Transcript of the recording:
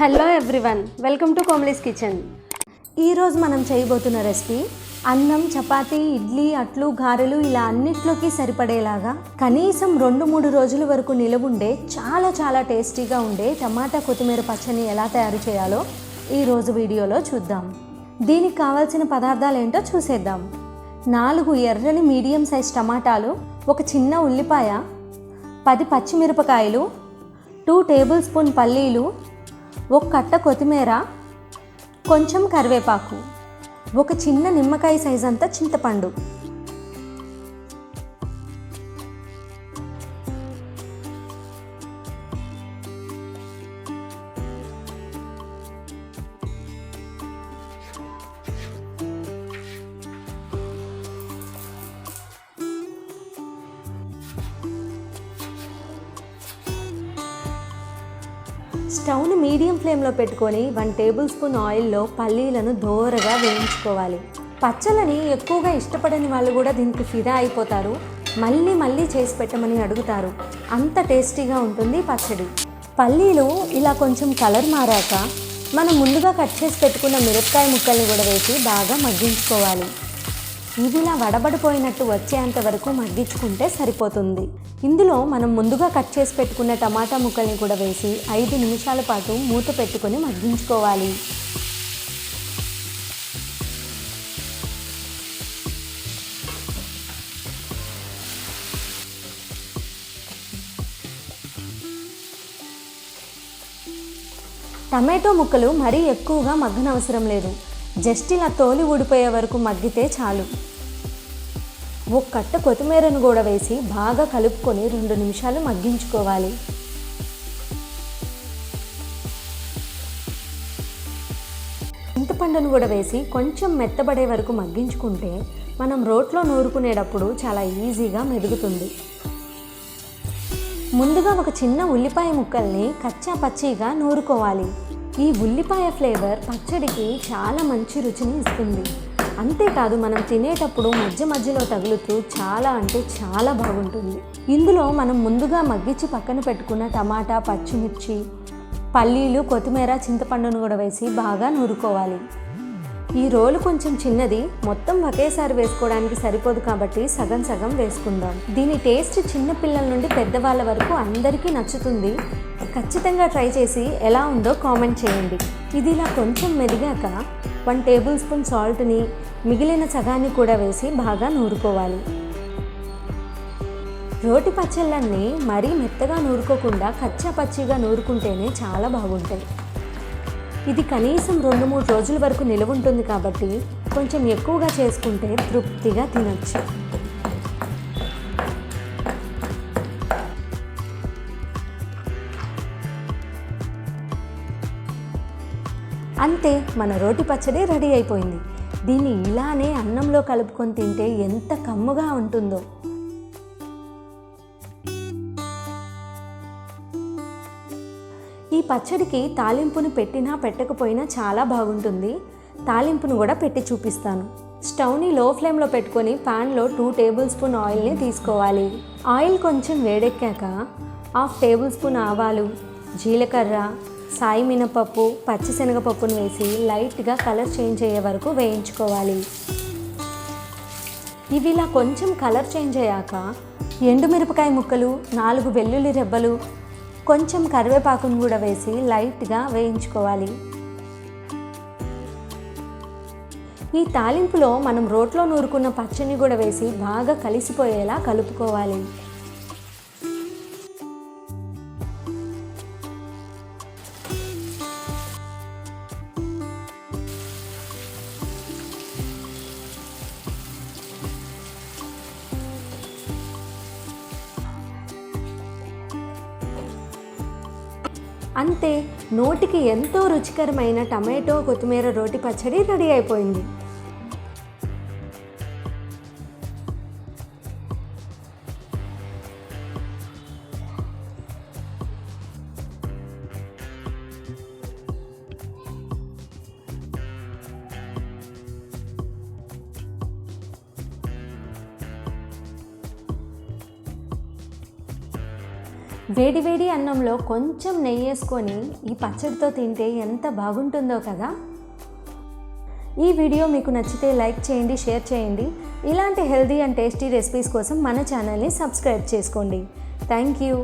Hello everyone welcome to Komli's kitchen. ఈరోజు మనం చేయబోతున్న రెసిపీ అన్నం చపాతీ ఇడ్లీ అట్లు గారెలు ఇలా అన్నిట్లోకి సరిపడేలాగా కనీసం రెండు మూడు రోజుల వరకు నిలవుండే చాలా చాలా టేస్టీగా ఉండే టమాటా కొత్తిమీర పచ్చని ఎలా తయారు చేయాలో ఈరోజు వీడియోలో చూద్దాం. దీనికి కావాల్సిన పదార్థాలు ఏంటో చూసేద్దాం. నాలుగు ఎర్రని మీడియం సైజ్ టమాటాలు ఒక చిన్న ఉల్లిపాయ పది పచ్చిమిరపకాయలు టూ టేబుల్ స్పూన్ పల్లీలు ఒక కట్ట కొత్తిమీర కొంచెం కరివేపాకు ఒక చిన్న నిమ్మకాయ సైజ్ అంతా చింతపండు. స్టవ్ని మీడియం ఫ్లేమ్లో పెట్టుకొని వన్ టేబుల్ స్పూన్ ఆయిల్లో పల్లీలను దోరగా వేయించుకోవాలి. పచ్చళ్ళని ఎక్కువగా ఇష్టపడని వాళ్ళు కూడా దీనికి ఫిదా అయిపోతారు. మళ్ళీ మళ్ళీ చేసి పెట్టమని అడుగుతారు. అంత టేస్టీగా ఉంటుంది పచ్చడి. పల్లీలు ఇలా కొంచెం కలర్ మారాక మనం ముందుగా కట్ చేసి పెట్టుకున్న మిరపకాయ ముక్కల్ని కూడా వేసి బాగా మగ్గించుకోవాలి. ఇదిలా వడబడిపోయినట్టు వచ్చేంత వరకు మగ్గించుకుంటే సరిపోతుంది. ఇందులో మనం ముందుగా కట్ చేసి పెట్టుకున్న టమాటా ముక్కల్ని కూడా వేసి ఐదు నిమిషాల పాటు మూత పెట్టుకొని మగ్గించుకోవాలి. టమాటో ముక్కలు మరీ ఎక్కువగా మగ్గనవసరం లేదు. జస్ట్ ఇలా తోలి ఊడిపోయే వరకు మగ్గితే చాలు. ఒక కట్ట కొత్తిమీరను కూడా వేసి బాగా కలుపుకొని రెండు నిమిషాలు మగ్గించుకోవాలి. చింతపండును కూడా వేసి కొంచెం మెత్తబడే వరకు మగ్గించుకుంటే మనం రోట్లో నూరుకునేటప్పుడు చాలా ఈజీగా మెదుగుతుంది. ముందుగా ఒక చిన్న ఉల్లిపాయ ముక్కల్ని కచ్చా పచ్చిగా నూరుకోవాలి. ఈ ఉల్లిపాయ ఫ్లేవర్ పచ్చడికి చాలా మంచి రుచిని ఇస్తుంది. అంతేకాదు మనం తినేటప్పుడు మధ్య మధ్యలో తగులుతూ చాలా అంటే చాలా బాగుంటుంది. ఇందులో మనం ముందుగా మగ్గించి పక్కన పెట్టుకున్న టమాటా పచ్చిమిర్చి పల్లీలు కొత్తిమీర చింతపండును కూడా వేసి బాగా నూరుకోవాలి. ఈ రోలు కొంచెం చిన్నది మొత్తం ఒకేసారి వేసుకోవడానికి సరిపోదు కాబట్టి సగం సగం వేసుకుందాం. దీని టేస్ట్ చిన్న పిల్లల నుండి పెద్దవాళ్ళ వరకు అందరికీ నచ్చుతుంది. ఖచ్చితంగా ట్రై చేసి ఎలా ఉందో కామెంట్ చేయండి. ఇది ఇలా కొంచెం మెదిగాక వన్ టేబుల్ స్పూన్ సాల్ట్ని మిగిలిన సగాన్ని కూడా వేసి బాగా నూరుకోవాలి. రోటి పచ్చళ్ళన్నీ మరీ మెత్తగా నూరుకోకుండా కచ్చా పచ్చిగా నూరుకుంటేనే చాలా బాగుంటాయి. ఇది కనీసం రెండు మూడు రోజుల వరకు నిలవ ఉంటుంది కాబట్టి కొంచెం ఎక్కువగా చేసుకుంటే తృప్తిగా తినచ్చు. అంతే మన రోటి పచ్చడి రెడీ అయిపోయింది. దీన్ని ఇలానే అన్నంలో కలుపుకొని తింటే ఎంత కమ్ముగా ఉంటుందో. ఈ పచ్చడికి తాలింపును పెట్టినా పెట్టకపోయినా చాలా బాగుంటుంది. తాలింపును కూడా పెట్టి చూపిస్తాను. స్టవ్ని లో ఫ్లేమ్లో పెట్టుకొని ప్యాన్లో టూ టేబుల్ స్పూన్ ఆయిల్ని తీసుకోవాలి. ఆయిల్ కొంచెం వేడెక్కాక హాఫ్ టేబుల్ స్పూన్ ఆవాలు జీలకర్ర సాయి మినపప్పు పచ్చిశనగపప్పును వేసి లైట్గా కలర్ చేంజ్ అయ్యే వరకు వేయించుకోవాలి. ఇవి ఇలా కొంచెం కలర్ చేంజ్ అయ్యాక ఎండుమిరపకాయ ముక్కలు నాలుగు వెల్లుల్లి రెబ్బలు కొంచెం కరివేపాకును కూడా వేసి లైట్గా వేయించుకోవాలి. ఈ తాలింపులో మనం రోట్లో నూరుకున్న పచ్చని కూడా వేసి బాగా కలిసిపోయేలా కలుపుకోవాలి. అంతే నోటికి ఎంతో రుచికరమైన టమాటో కొత్తిమీర రోటి పచ్చడి రెడీ అయిపోయింది. వేడివేడి అన్నంలో కొంచెం నెయ్యి వేసుకొని ఈ పచ్చడితో తింటే ఎంత బాగుంటుందో కదా? ఈ వీడియో మీకు నచ్చితే లైక్ చేయండి షేర్ చేయండి. ఇలాంటి హెల్దీ అండ్ టేస్టీ రెసిపీస్ కోసం మన ఛానల్ని సబ్స్క్రైబ్ చేసుకోండి. Thank you.